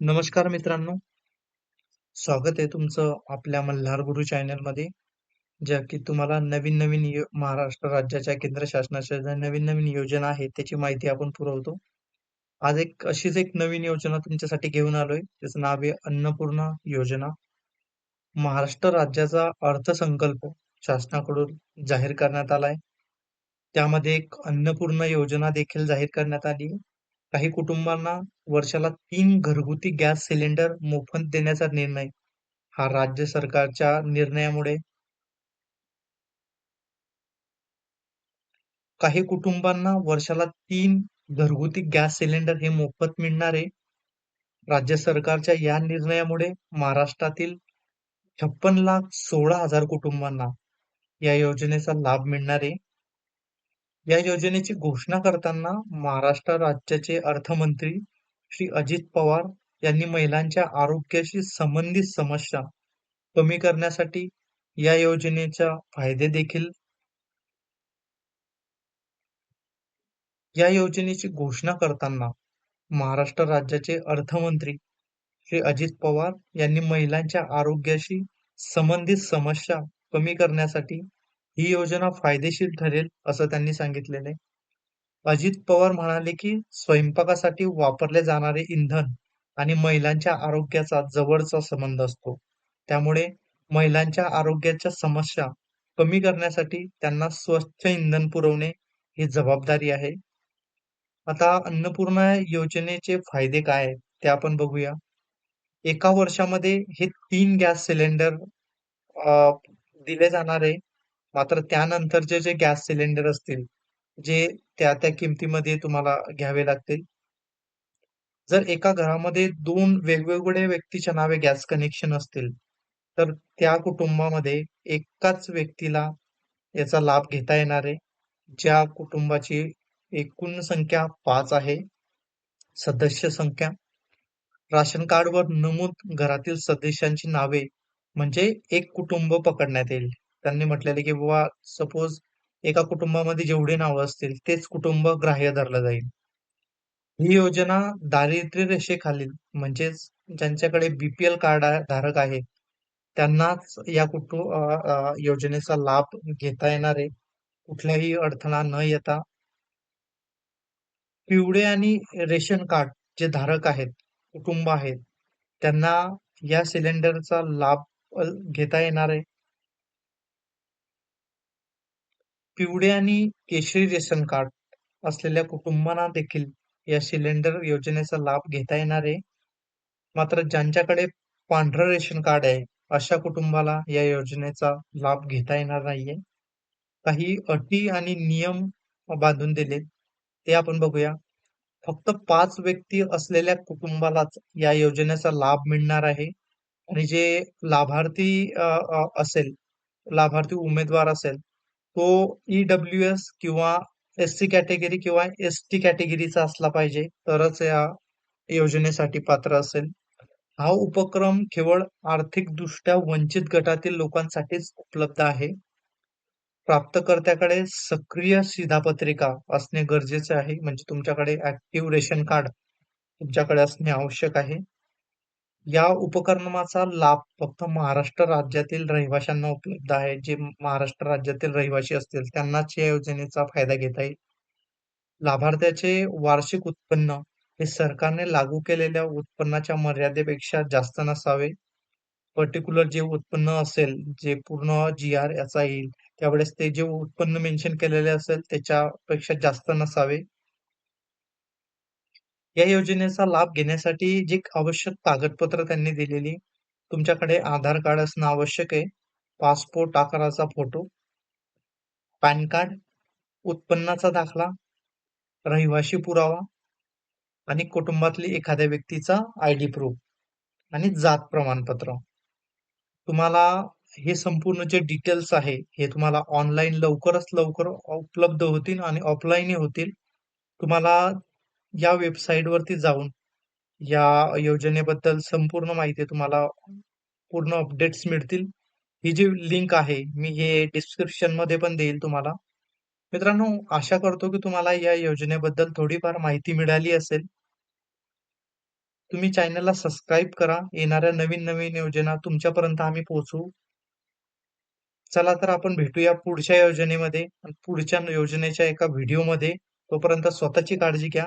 नमस्कार मित्रांनो, स्वागत आहे तुमचं आपल्या मल्हार गुरु चॅनलमध्ये. ज्या की तुम्हाला नवीन-नवीन महाराष्ट्र राज्याच्या केंद्र शासनाच्या ज्या नवीन-नवीन योजना आहेत, त्याची माहिती आपण पुरवतो. आज एक अशीच एक नवीन योजना तुमच्यासाठी घेऊन आलोय. त्याचं नाव आहे अन्नपूर्णा योजना. महाराष्ट्र राज्याचा अर्थसंकल्प शासनाकडून जाहीर करण्यात आलाय. त्यामध्ये एक अन्नपूर्णा योजना देखील जाहीर करण्यात आली आहे. काही कुटुंबांना वर्षाला तीन घरगुती गॅस सिलेंडर मोफत देण्याचा निर्णय. हा राज्य सरकारच्या निर्णयामुळे. काही कुटुंबांना वर्षाला तीन घरगुती गॅस सिलेंडर हे मोफत मिळणारे. राज्य सरकारच्या या निर्णयामुळे महाराष्ट्रातील छप्पन लाख सोळा हजार कुटुंबांना या योजनेचा लाभ मिळणार. आहे. या योजनेची घोषणा करताना महाराष्ट्र राज्याचे अर्थमंत्री श्री अजित पवार यांनी महिलांच्या आरोग्याशी संबंधित समस्या कमी करण्यासाठी या योजनेचा फायदे देखील या योजनेची घोषणा करताना महाराष्ट्र राज्याचे अर्थमंत्री श्री अजित पवार यांनी महिलांच्या आरोग्याशी संबंधित समस्या कमी करण्यासाठी ही योजना फायदेशीर ठरेल असं त्यांनी सांगितलेलं आहे. अजित पवार म्हणाले की स्वयंपाकासाठी वापरले जाणारे इंधन आणि महिलांच्या आरोग्याचा जवळचा संबंध असतो. त्यामुळे महिलांच्या आरोग्याच्या समस्या कमी करण्यासाठी त्यांना स्वच्छ इंधन पुरवणे ही जबाबदारी आहे. आता अन्नपूर्णा योजनेचे फायदे काय ते आपण बघूया. एका वर्षामध्ये हे तीन गॅस सिलेंडर दिले जाणार आहे. मात्र त्यानंतरचे जे गॅस सिलेंडर असतील, जे त्या-त्या किमतीमध्ये तुम्हाला घ्यावे लागतील. जर एका घरामध्ये दोन वेगवेगळ्या व्यक्तीच्या नावे गॅस कनेक्शन असतील, तर त्या कुटुंबामध्ये एकाच व्यक्तीला याचा लाभ घेता येणार आहे. ज्या कुटुंबाची एकूण संख्या पाच आहे, सदस्य संख्या. राशन कार्डवर नमूद घरातील सदस्यांची नावे म्हणजे एक कुटुंब पकडण्यात येईल. त्यांनी म्हटलेलं की बाबा सपोज एका कुटुंबामध्ये जेवढे नावं असतील तेच कुटुंब ग्राह्य धरलं जाईल. ही योजना दारिद्र्य रेषेखालील म्हणजेच ज्यांच्याकडे बीपीएल कार्ड धारक आहे त्यांनाच या कुटुंब योजनेचा लाभ घेता येणार आहे. कुठल्याही अडथळा न येता पिवळे आणि रेशन कार्ड जे धारक आहेत, कुटुंब आहेत, त्यांना या सिलेंडरचा लाभ घेता येणार आहे. पिवळे आणि केशरी रेशन कार्ड असलेल्या कुटुंबांना देखील या सिलेंडर योजनेचा लाभ घेता येणार आहे. मात्र ज्यांच्याकडे पांढरं रेशन कार्ड आहे, अशा कुटुंबाला या योजनेचा लाभ घेता येणार नाहीये. काही अटी आणि नियम बांधून दिलेत, ते आपण बघूया. फक्त पाच व्यक्ती असलेल्या कुटुंबालाच या योजनेचा लाभ मिळणार आहे आणि जे लाभार्थी असेल, लाभार्थी उमेदवार असेल, तो ई-डब्ल्यू-एस किंवा एस-सी कॅटेगरी किंवा एस-टी कॅटेगरीचा असला पाहिजे, तरच या योजनेसाठी पात्र असेल. हा उपक्रम केवळ आर्थिकदृष्ट्या वंचित गटातील लोकांसाठीच उपलब्ध आहे. प्राप्तकर्त्याकडे सक्रिय शिधापत्रिका असणे गरजेचे आहे. म्हणजे तुमच्याकडे ऍक्टिव्ह रेशन कार्ड तुमच्याकडे असणे आवश्यक आहे. या उपक्रमाचा लाभ फक्त महाराष्ट्र राज्यातील रहिवाशांना उपलब्ध आहे. जे महाराष्ट्र राज्यातील रहिवासी असतील त्यांनाच या योजनेचा फायदा घेता येईल. लाभार्थ्याचे वार्षिक उत्पन्न हे सरकारने लागू केलेल्या उत्पन्नाच्या मर्यादेपेक्षा जास्त नसावे. पर्टिक्युलर जे उत्पन्न असेल, जे पूर्ण जी-आर याचा येईल, त्यावेळेस ते जे उत्पन्न मेन्शन केलेले असेल त्याच्यापेक्षा जास्त नसावे. या योजनेचा लाभ घेण्यासाठी जी आवश्यक कागदपत्र त्यांनी दिलेली, तुमच्याकडे आधार कार्ड असणं आवश्यक आहे. पासपोर्ट आकाराचा फोटो, पॅन कार्ड, उत्पन्नाचा दाखला, रहिवासी पुरावा आणि कुटुंबातली एखाद्या व्यक्तीचा आय-डी प्रूफ आणि जात प्रमाणपत्र. तुम्हाला हे संपूर्ण जे डिटेल्स आहे, हे तुम्हाला ऑनलाईन लवकरच लवकर उपलब्ध होतील आणि ऑफलाईनही होतील. तुम्हाला या वेबसाईटवरती जाऊन या योजनेबद्दल संपूर्ण माहिती तुम्हाला पूर्ण अपडेट्स मिळतील. ही जी लिंक आहे, मी हे डिस्क्रिप्शनमध्ये पण देईल तुम्हाला. मित्रांनो, आशा करतो की तुम्हाला या योजनेबद्दल थोडीफार माहिती मिळाली असेल. तुम्ही चॅनलला सबस्क्राईब करा येणाऱ्या नवीन नवीन योजना तुमच्यापर्यंत आम्ही पोहोचवू चला तर आपण भेटूया पुढच्या योजनेमध्ये पुढच्या योजनेच्या एका व्हिडिओमध्ये तोपर्यंत स्वतःची काळजी घ्या